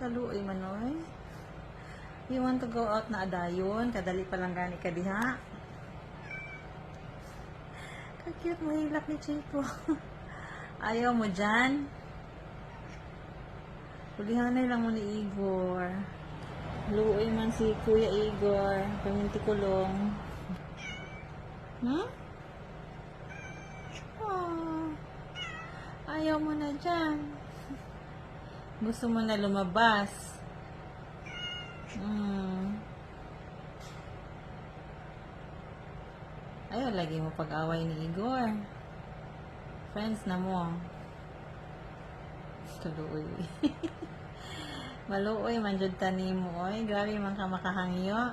Kaluoy manoy. You want to go out na adayon? Kadali pa lang gani ka diha. Kakute mo hilak ni Chico. Ayaw mo dyan? Hulihanay lang mo ni Igor. Luoy man si Kuya Igor. Paminti kulong. Hmm? Oh. Ayaw mo na dyan. Gusto mo na lumabas. Hmm. Ayaw, lagi mo pag-away ni Igor. Friends na mo. Tuloy. Maluoy, man jud tani mo. Oy, grabe man ka makahangyo.